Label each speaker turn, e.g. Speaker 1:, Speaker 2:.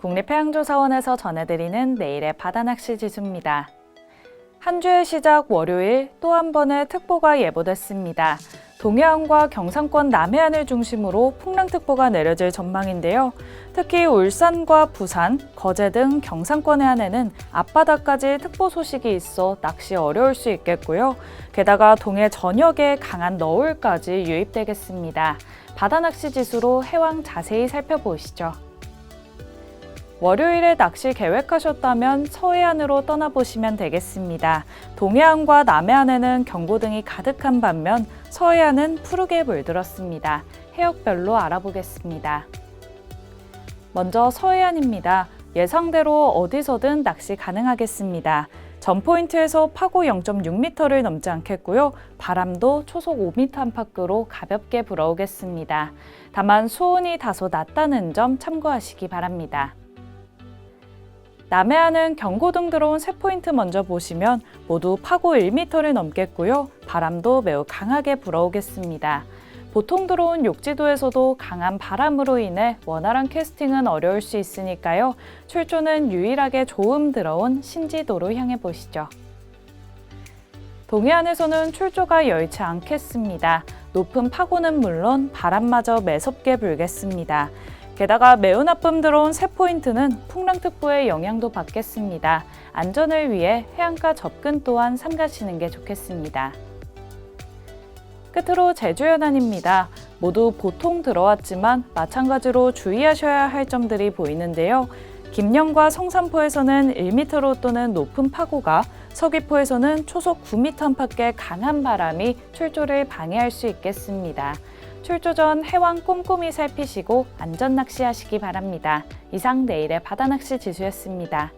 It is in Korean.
Speaker 1: 국립해양조사원에서 전해드리는 내일의 바다낚시 지수입니다. 한 주의 시작 월요일 또 한 번의 특보가 예보됐습니다. 동해안과 경상권 남해안을 중심으로 풍랑특보가 내려질 전망인데요. 특히 울산과 부산, 거제 등 경상권 해안에는 앞바다까지 특보 소식이 있어 낚시 어려울 수 있겠고요. 게다가 동해 전역에 강한 너울까지 유입되겠습니다. 바다낚시 지수로 해왕 자세히 살펴보시죠. 월요일에 낚시 계획하셨다면 서해안으로 떠나보시면 되겠습니다. 동해안과 남해안에는 경고등이 가득한 반면 서해안은 푸르게 물들었습니다. 해역별로 알아보겠습니다. 먼저 서해안입니다. 예상대로 어디서든 낚시 가능하겠습니다. 전 포인트에서 파고 0.6m를 넘지 않겠고요. 바람도 초속 5m 안팎으로 가볍게 불어오겠습니다. 다만 수온이 다소 낮다는 점 참고하시기 바랍니다. 남해안은 경고등 들어온 세 포인트 먼저 보시면 모두 파고 1m를 넘겠고요. 바람도 매우 강하게 불어오겠습니다. 보통 들어온 욕지도에서도 강한 바람으로 인해 원활한 캐스팅은 어려울 수 있으니까요. 출조는 유일하게 조음 들어온 신지도로 향해 보시죠. 동해안에서는 출조가 여의치 않겠습니다. 높은 파고는 물론 바람마저 매섭게 불겠습니다. 게다가 매우 나쁨 들어온 세 포인트는 풍랑특보의 영향도 받겠습니다. 안전을 위해 해안가 접근 또한 삼가시는 게 좋겠습니다. 끝으로 제주 연안입니다. 모두 보통 들어왔지만 마찬가지로 주의하셔야 할 점들이 보이는데요. 김영과 성산포에서는 1m로 또는 높은 파고가, 서귀포에서는 초속 9m 안팎의 강한 바람이 출조를 방해할 수 있겠습니다. 출조 전 해왕 꼼꼼히 살피시고 안전 낚시하시기 바랍니다. 이상 내일의 바다 낚시 지수였습니다.